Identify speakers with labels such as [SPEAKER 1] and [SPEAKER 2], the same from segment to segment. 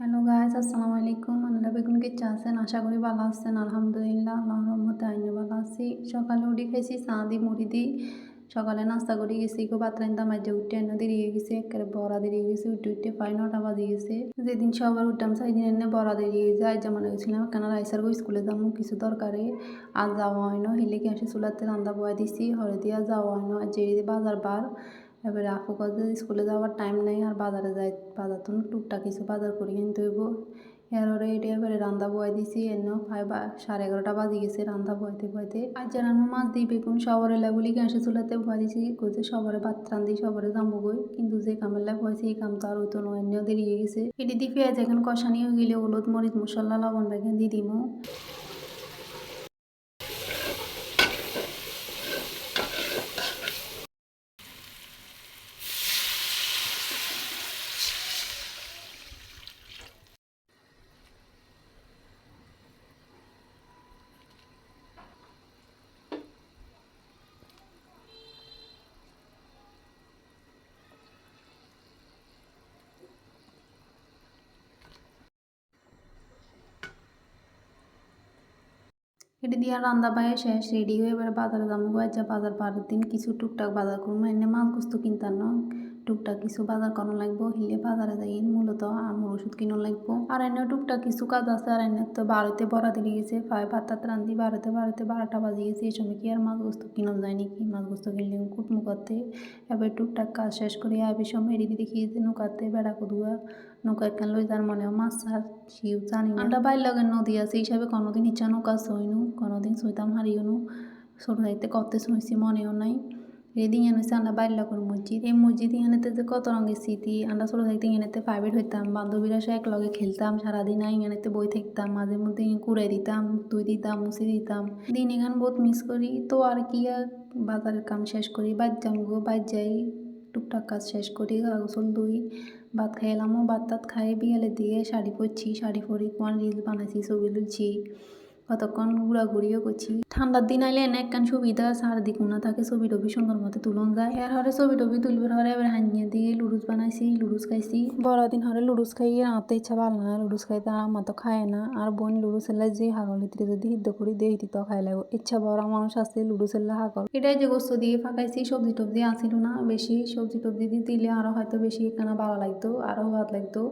[SPEAKER 1] Hello guys আসসালামু আলাইকুম আপনারা বেগুন কিচ্ছা আছেন আশা করি ভালো আছেন আলহামদুলিল্লাহ আল্লাহর রহমতে আইনে ভালো আছি সকালে উঠি খাইছি চা দি মুড়ি দি সকালে নাস্তা করে গেছি ভাত রান্না মাঝে উঠে এনে দেরিয়ে গেছে একেবারে বড়া দেরিয়ে গেছে উঠে উঠে প্রায় নটা বাজে গেছে যেদিন সবার উঠতাম সেই দিন এনে বড়া দেরিয়ে যায় যেমন গেছিলাম কেন রাইসার স্কুলে যাব কিছু দরকারে আর যাওয়া হয় না হিলে আসে চুলাতে রান্না বয়া দিছি হরে দিয়া যাওয়া হয় না আর জেরি বাজার বার এবারে আপু কাজে স্কুলে যাওয়ার টাইম নেই আর বাজারে যাই, বাজার তো টুকটাক কিছু বাজার করি কিনতে এরপরে এটা এবারে রান্না বয় দিছি, এনে প্রায় সাড়ে এগারোটা বাজে গেছে রান্না বয়তে বয়তে। আর যে আমার মাছ দিই বেগুন, সবরে লেগুলি গ্যাসে চুলাতে বয় দিছি কইতে সবরে ভাত রান্ধি, সবরে যাব গই কিন্তু যে কামের লাগ হয়েছে, এই কাম তো আর হইতো নয় এনেও দেরি হয়ে গেছে। এটি দিয়ে পেঁয়াজ এখন কষানি হয়ে গেলে হলুদ, মরিচ, মশলা, লবণ, বেগুন দিয়ে দিমু। এটি দিয়ে রান্দা বাইরে শেষ। রেডি হয়ে এবার বাজারে যাব। যা বাজার পারের দিন কিছু টুকটাক বাজার করব। এনে মাছ গোস্ত কিনতাম টুকটাক কিছু বাজার করানো লাগবো, হিলে বাজারে যাই, মূলত আমার ওষুধ কিনো লাগবো। আর এনে টুকটাক কিছু কাজ আছে, আর এনে তো বারোতে বড়া দিয়ে গেছে প্রায় ভাত রান্ধি বারোতে বারোতে বারোটা বাজে গেছে, এই সময় কি আর মাছ গোস্ত কিনো যায় নাকি? মাছ গোস্ত কিনলে কুটমু করতে। এবার টুকটাক কাজ শেষ করে আবার সময় এদিকে দেখিয়েছে নৌকাতে বেড়া কদুয়া, নৌকা একখান লই যার মনে মাছ আর শিউ জানি না। আমরা বাইর লগের নদী আছে হিসাবে কোনোদিন ইচ্ছা নৌকা সইনু, কোনোদিন সইতাম হারিও ছোট থাকতে কত শুনেছি মনেও নাই। এদিন এনেছে আমরা বাইর লগের মসজিদ এই মসজিদ এখানেতে যে কত রঙের স্মৃতি আমরা ছোট থাকতে এখানেতে প্রাইভেট হইতাম বান্ধবীরা সে এক লগে খেলতাম সারাদিন এখানেতে বই থাকতাম মাঝে মধ্যে কুড়াই দিতাম তুই দিতাম মুছি দিতাম দিন এখান বহুত মিস করি তো আর কি আর বাজারের কাম শেষ করি বাদ যাম গো বাদ যাই টুকটাক কাজ শেষ করি গোসল দুই ভাত খাইলামও ভাত টাত খাই বিয়ালে দিয়ে শাড়ি পরছি শাড়ি পরি কোন রিল বানাইছি ছবি তুলছি কতক্ষণ ঘোরাঘুরিও করছি। ঠান্ডার দিন আইলে এনে একখান সুবিধা চারদিক না থাকে ছবি টবি সুন্দর মতো তুলন যায়। এর হরে ছবি টবি তুলবার হরে এবার হানিয়ে দিয়ে লুডুস বানাইছি, লুডুস খাইছি। বড়দিন হরে লুডুস খাই আনতে ইচ্ছা ভালো না, লুডুস খাইতে আর আমার তো খায় না। আর বোন লুডুস এলে যে হাগল ভিতরে যদি সিদ্ধ করি দিয়ে হিতি তো খাই লাগবো। ইচ্ছা বড় মানুষ আছে লুডুস এলে হাগল। এটাই যে গোস্ত দিয়ে ফাঁকাইছি সবজি টবজি আসিল না। বেশি সবজি টবজি দিয়ে দিলে আরও হয়তো বেশি এখানে ভালো লাগতো আরও ভালো লাগতো।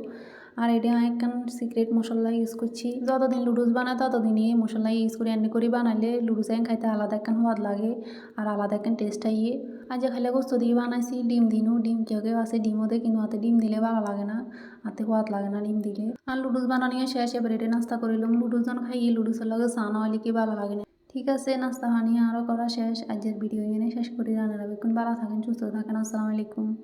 [SPEAKER 1] আর এটা একখান সিক্রেট মশলা ইউজ করছি। যতদিন লুডুস বানায় ততদিনই এই মশলা ইউজ করে এমনি করে বানাইলে লুডুস এখন খাইতে আলাদা একখান সোয়াদ লাগে আর আলাদা একখান টেস্ট আইয়ে আর যে খাইলে গোস্ত দিয়ে বানাইছি, ডিম দিনও ডিম কেউ কেউ আছে ডিমও দেয়, কিন্তু হাতে ডিম দিলে ভালো লাগে না। হাতে সোয়াদ লাগে না ডিম দিলে। আর লুডুস বানানিয়ে শেষ, এবার এটা নাস্তা করিলাম লুডুস যখন খাইয়ে লুডুসের লগে চা না হলে কি ভালো লাগে না। ঠিক আছে, নাস্তা পানি আরও করা শেষ। আজকের ভিডিও এনে শেষ করি। রান্নারা বেগুন ভালো থাকেন, সুস্থ থাকেন। আসসালামু আলাইকুম।